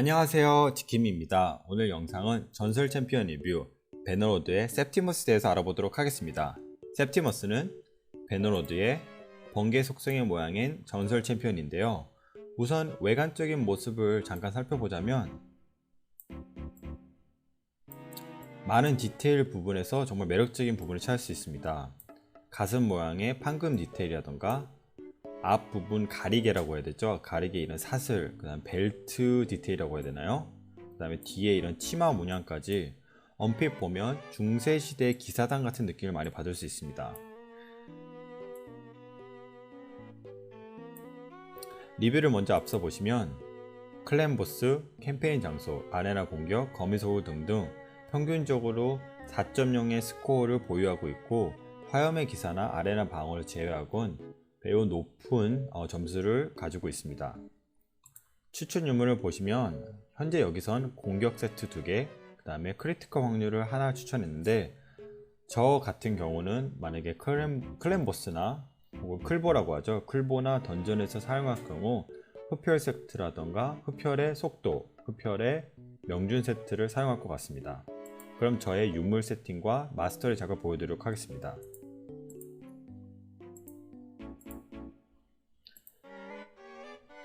안녕하세요. 지킴입니다. 오늘 영상은 전설 챔피언 리뷰 베너로드의 셉티머스에 대해서 알아보도록 하겠습니다. 셉티머스는 베너로드의 번개 속성의 모양인 전설 챔피언인데요. 우선 외관적인 모습을 잠깐 살펴보자면 많은 디테일 부분에서 정말 매력적인 부분을 찾을 수 있습니다. 가슴 모양의 판금 디테일이라던가 앞부분 가리개라고 해야 되죠. 가리개 이런 사슬, 그 다음 벨트 디테일이라고 해야 되나요? 그 다음에 뒤에 이런 치마 문양까지 언핏 보면 중세시대 기사단 같은 느낌을 많이 받을 수 있습니다. 리뷰를 먼저 앞서 보시면 클랜 보스, 캠페인 장소, 아레나 공격, 거미소울 등등 평균적으로 4.0의 스코어를 보유하고 있고 화염의 기사나 아레나 방어를 제외하곤 매우 높은 어, 점수를 가지고 있습니다. 추천 유물을 보시면 현재 여기선 공격 세트 2개, 그 다음에 크리티컬 확률을 하나 추천했는데 저 같은 경우는 만약에 클랜, 클랜보스나 혹은 클보라고 하죠. 클보나 던전에서 사용할 경우 흡혈 세트라던가 흡혈의 속도, 흡혈의 명준 세트를 사용할 것 같습니다. 그럼 저의 유물 세팅과 마스터의 작업 보여드리도록 하겠습니다.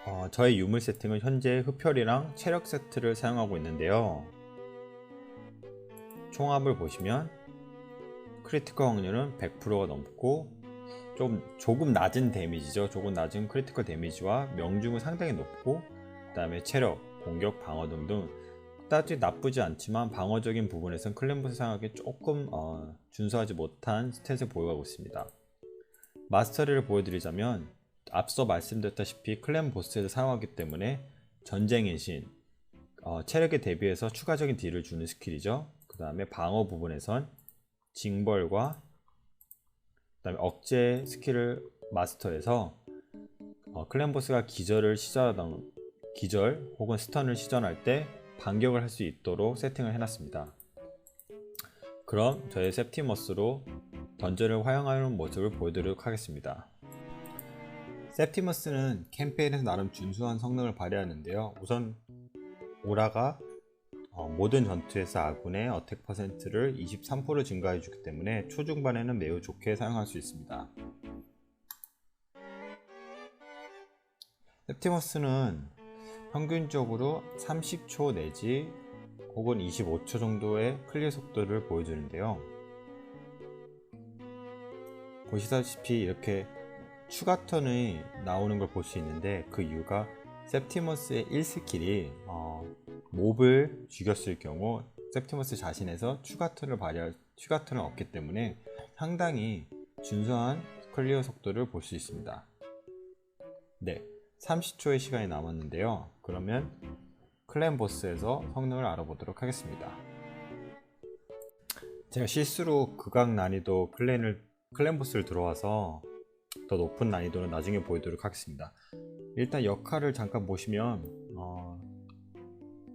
어, 저의 유물 세팅은 현재 흡혈이랑 체력 세트를 사용하고 있는데요. 총합을 보시면 크리티컬 확률은 100%가 넘고 좀 조금 낮은 데미지죠. 조금 낮은 크리티컬 데미지와 명중은 상당히 높고 그 다음에 체력, 공격, 방어 등등 그다지 나쁘지 않지만 방어적인 부분에선 클랜보스 사용하기 조금 어, 준수하지 못한 스탯을 보유하고 있습니다. 마스터리를 보여드리자면 앞서 말씀드렸다시피 클랜 보스에서 사용하기 때문에 전쟁의 신, 어, 체력에 대비해서 추가적인 딜을 주는 스킬이죠. 그 다음에 방어 부분에선 징벌과 그 다음에 억제 스킬을 마스터해서 어, 클랜 보스가 기절을 시전하던 기절 혹은 스턴을 시전할 때 반격을 할 수 있도록 세팅을 해놨습니다. 그럼 저의 셉티머스로 던전을 활용하는 모습을 보여드리도록 하겠습니다. 셉티머스는 캠페인에서 나름 준수한 성능을 발휘하는데요. 우선 오라가 어, 모든 전투에서 아군의 어택 퍼센트를 23% 증가해 주기 때문에 초중반에는 매우 좋게 사용할 수 있습니다. 셉티머스는 평균적으로 30초 내지 혹은 25초 정도의 클리어 속도를 보여주는데요. 보시다시피 이렇게 추가 턴이 나오는 걸 볼 수 있는데 그 이유가 셉티머스의 1스킬이 어, 몹을 죽였을 경우 셉티머스 자신에서 추가 턴을 발휘할 추가 턴을 얻기 때문에 상당히 준수한 클리어 속도를 볼 수 있습니다. 네, 30초의 시간이 남았는데요. 그러면 클랜 보스에서 성능을 알아보도록 하겠습니다. 제가 실수로 극악 난이도 클랜을 클랜 보스를 들어와서 더 높은 난이도는 나중에 보여드리도록 하겠습니다. 일단 역할을 잠깐 보시면 어,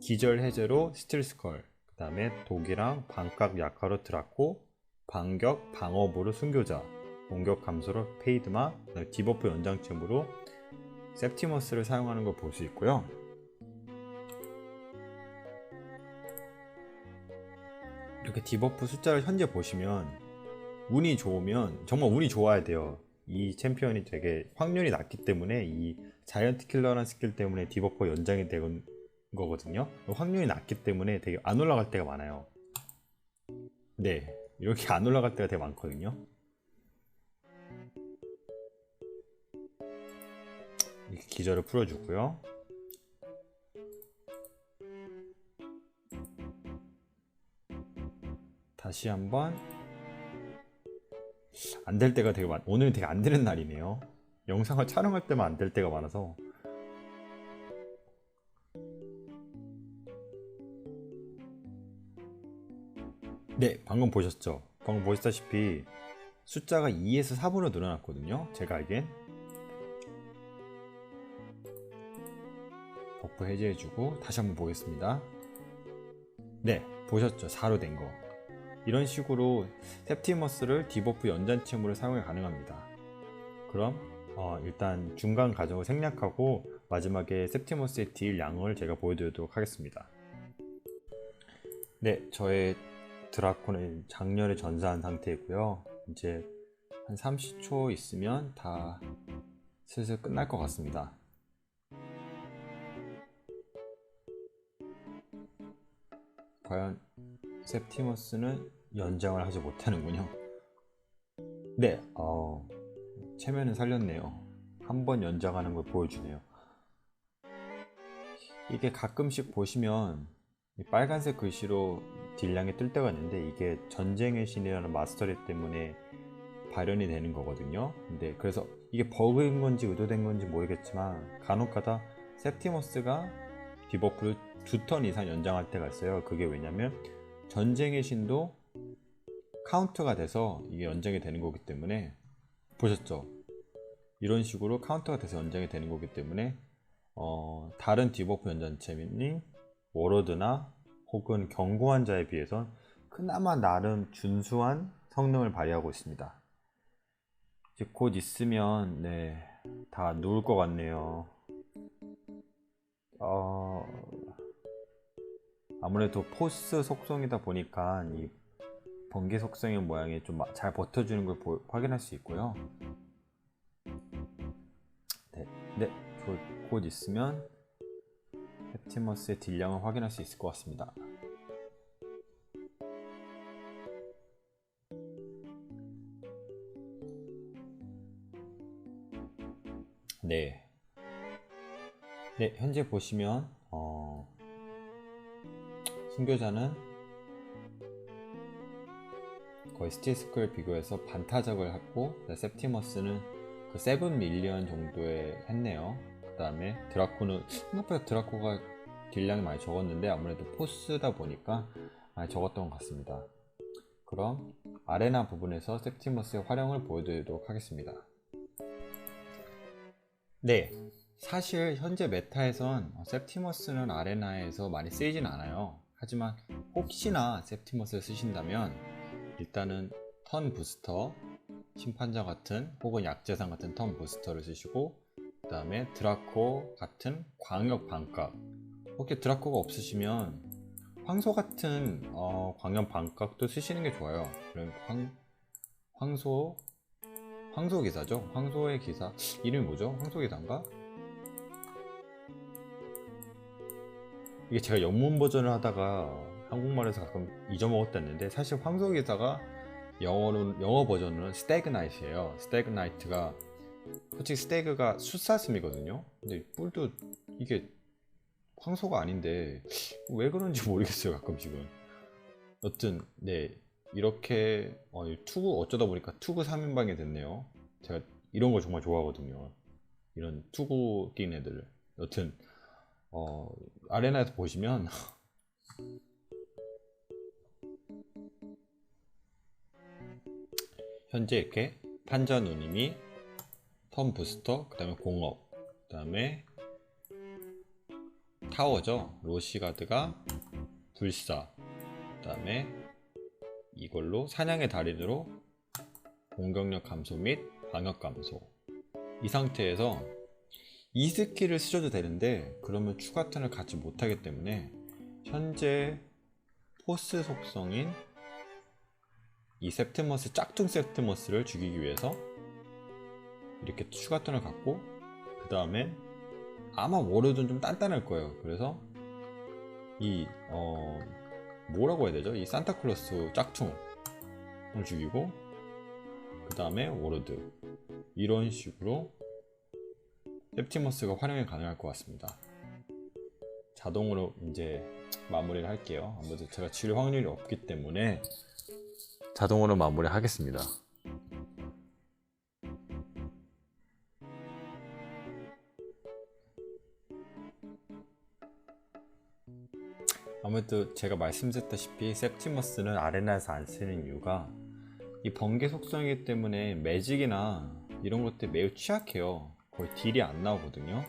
기절 해제로 스틸스컬 그 다음에 독이랑 반각 약화로 드라코 반격 방어부로 순교자 공격 감소로 페이드마 디버프 연장점으로 셉티머스를 사용하는 걸 볼 수 있고요. 이렇게 디버프 숫자를 현재 보시면 운이 좋으면 정말 운이 좋아야 돼요. 이 챔피언이 되게 확률이 낮기 때문에 이 자이언트 킬러라는 스킬 때문에 디버퍼 연장이 되는 거거든요. 확률이 낮기 때문에 되게 안 올라갈 때가 많아요. 네, 이렇게 안 올라갈 때가 되게 많거든요. 이렇게 기절을 풀어주고요. 다시 한번 안 될 때가 되게 많. 오늘 되게 안 되는 날이네요. 영상을 촬영할 때만 안 될 때가 많아서. 네, 방금 보셨죠? 방금 보셨다시피 숫자가 2에서 4분으로 늘어났거든요. 제가 알기엔. 버프 해제해주고 다시 한번 보겠습니다. 네, 보셨죠? 4로 된 거. 이런 식으로 셉티머스를 디버프 연장체으로 사용이 가능합니다. 그럼 어, 일단 중간 과정을 생략하고 마지막에 septimus의 딜 양을 제가 보여드리도록 하겠습니다. 네, 저의 드라콘은 장렬히 전사한 상태이고요. 이제 한 30초 있으면 다 슬슬 끝날 것 같습니다. 과연 septimus는 연장을 하지 못하는군요. 네, 어, 체면은 살렸네요. 한 번 연장하는 걸 보여주네요. 이게 가끔씩 보시면 이 빨간색 글씨로 딜량이 뜰 때가 있는데 이게 전쟁의 신이라는 마스터리 때문에 발현이 되는 거거든요. 근데 그래서 이게 버그인 건지 의도된 건지 모르겠지만 간혹가다 septimus가 디버프를 두 턴 이상 연장할 때가 있어요. 그게 왜냐면 전쟁의 신도 카운트가 돼서 이게 연장이 되는 거기 때문에 보셨죠? 이런 식으로 카운터가 돼서 연장이 되는 거기 때문에 어, 다른 디버프 연장체인 워로드나 혹은 경고한 자에 비해선 그나마 나름 준수한 성능을 발휘하고 있습니다. 이제 곧 있으면 네, 다 누울 것 같네요. 어, 아무래도 포스 속성이다 보니까 이 번개 속성의 모양이 좀 잘 버텨주는 걸 보- 확인할 수 있고요. 네, 네, 곧- 곧 있으면 헵티머스의 딜량을 확인할 수 있을 것 같습니다. 네, 네 현재 보시면 어, 순교자는 거의 스티스크를 비교해서 반타작을 했고 septimus는 그 세븐 밀리언 정도에 했네요. 그 다음에 드라코는 생각보다 드라코가 딜량이 많이 적었는데 아무래도 포스다 보니까 많이 적었던 것 같습니다. 그럼 아레나 부분에서 septimus의 활용을 보여드리도록 하겠습니다. 네, 사실 현재 메타에선 septimus는 아레나에서 많이 쓰이진 않아요. 하지만 혹시나 septimus를 쓰신다면 일단은 턴 부스터, 심판자 같은 혹은 약재상 같은 턴 부스터를 쓰시고 그 다음에 드라코 같은 광역 반각 혹시 드라코가 없으시면 황소 같은 어, 광역 반각도 쓰시는 게 좋아요. 그럼 황, 황소 황소 기사죠? 황소의 기사. 이름이 뭐죠? 황소 기사인가? 이게 제가 영문 버전을 하다가 한국말에서 가끔 잊어먹었다는데 사실 황소 기사가 영어로 영어 버전은 스태그 나이트예요. 스태그 나이트가 솔직히 스태그가 숫사슴이거든요. 근데 뿔도 이게 황소가 아닌데 왜 그런지 모르겠어요 가끔씩은. 여튼 네 이렇게 어, 이 투구 어쩌다 보니까 투구 3인방이 됐네요. 제가 이런 거 정말 좋아하거든요. 이런 투구 낀 애들. 여튼 어, 아레나에서 보시면 현재 이렇게 판자 누님이 턴 부스터, 그 다음에 공업, 그 다음에 타워죠. 로시가드가 불사, 그 다음에 이걸로 사냥의 달인으로 공격력 감소 및 방역 감소. 이 상태에서 이 스킬을 쓰셔도 되는데 그러면 추가 턴을 갖지 못하기 때문에 현재 포스 속성인 이 septimus 짝퉁 septimus를 죽이기 위해서 이렇게 추가 턴을 갖고 그 다음에 아마 워르드는 좀 단단할 거예요. 그래서 이 어, 뭐라고 해야 되죠? 이 산타클로스 짝퉁을 죽이고 그 다음에 워르드 이런 식으로 셉티머스가 활용이 가능할 것 같습니다. 자동으로 이제 마무리를 할게요. 아무래도 제가 질 확률이 없기 때문에 자동으로 마무리 하겠습니다. 아무래도 제가 말씀드렸다시피 septimus는 아레나에서 안 쓰는 이유가 이 번개 속성이기 때문에 매직이나 이런 것들 매우 취약해요. 거의 딜이 안 나오거든요.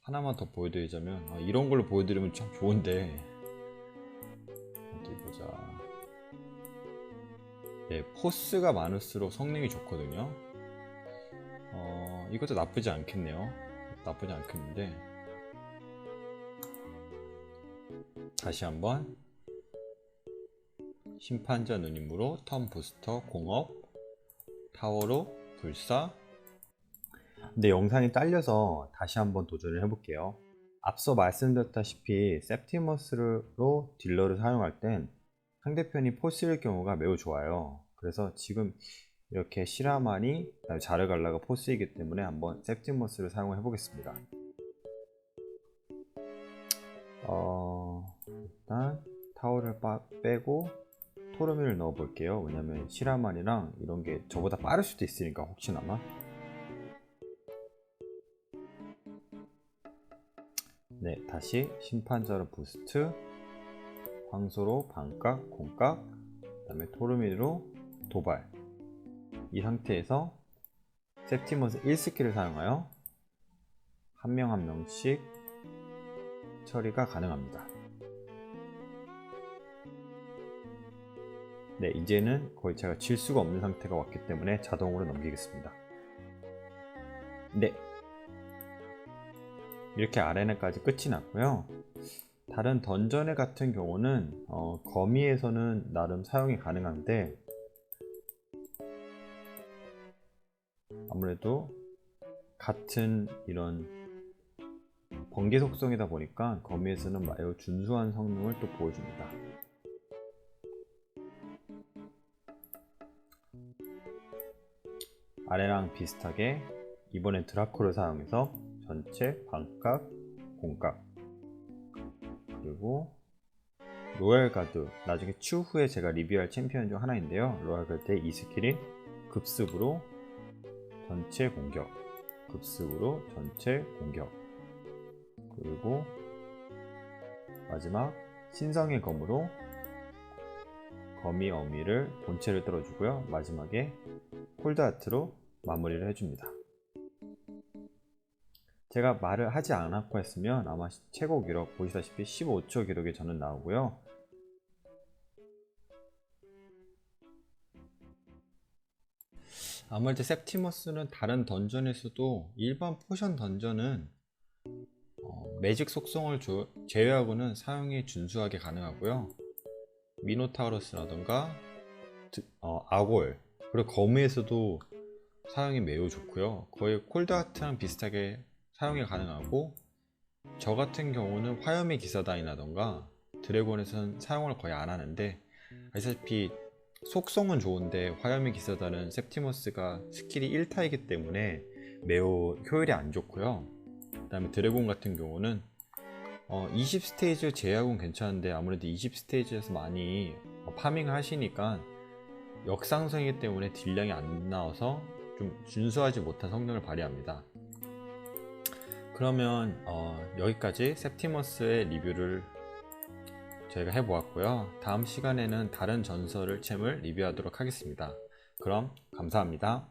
하나만 더 보여드리자면 아, 이런 걸로 보여드리면 참 좋은데 어디 보자. 네, 포스가 많을수록 성능이 좋거든요. 어, 이것도 나쁘지 않겠네요. 나쁘지 않겠는데 다시 한번 심판자 누님으로 턴 부스터 공업 타워로 불사 근데 영상이 딸려서 다시 한번 도전을 해볼게요. 앞서 말씀드렸다시피 septimus로 딜러를 사용할 땐 상대편이 포스일 경우가 매우 좋아요. 그래서 지금 이렇게 그다음에 자르갈라가 포스이기 때문에 한번 septimus를 사용해 보겠습니다. 어, 일단 타워를 빠- 빼고 토르미를 넣어 볼게요. 왜냐면 시라만이랑 이런 게 저보다 빠를 수도 있으니까 혹시나마. 네, 다시 심판자로 부스트, 황소로 반각, 공각, 그 다음에 토르미로 도발. 이 상태에서 septimus 1스킬을 사용하여 한 명 한 명씩 처리가 가능합니다. 네, 이제는 거의 제가 질 수가 없는 상태가 왔기 때문에 자동으로 넘기겠습니다. 네. 이렇게 아레나까지 끝이 났고요. 다른 던전의 같은 경우는 어, 거미에서는 나름 사용이 가능한데 아무래도 같은 이런 번개 속성이다 보니까 거미에서는 매우 준수한 성능을 또 보여줍니다. 아래랑 비슷하게 이번엔 드라코를 사용해서 전체 반각, 공각 그리고 로얄 가드 나중에 추후에 제가 리뷰할 챔피언 중 하나인데요. 로얄 가드의 이 스킬인 급습으로 전체 공격 급습으로 전체 공격 그리고 마지막 신성의 검으로 거미 어미를 본체를 떨어주고요. 마지막에 콜드하트로 마무리를 해줍니다 제가 말을 하지 않았고 했으면 아마 최고 기록 보시다시피 15초 기록이 저는 나오고요 아무래도 septimus는 다른 던전에서도 일반 포션 던전은 어, 매직 속성을 조- 제외하고는 사용이 준수하게 가능하고요. 미노타우러스라던가 드- 어, 아골 그리고 거미에서도 사용이 매우 좋고요. 거의 콜드하트랑 비슷하게 사용이 가능하고 저 같은 경우는 화염의 기사단이라던가 드래곤에서는 사용을 거의 안 하는데 아시다시피 속성은 좋은데 화염의 기사단은 septimus가 스킬이 1타이기 때문에 매우 효율이 안 좋고요. 그 다음에 드래곤 같은 경우는 어, 20 스테이지 제약은 괜찮은데 아무래도 20 스테이지에서 많이 어, 파밍을 하시니까 역상성이기 때문에 딜량이 안 나와서 좀 준수하지 못한 성능을 발휘합니다. 그러면 어, 여기까지 septimus의 리뷰를 저희가 해보았고요. 다음 시간에는 다른 전설을 챔을 리뷰하도록 하겠습니다. 그럼 감사합니다.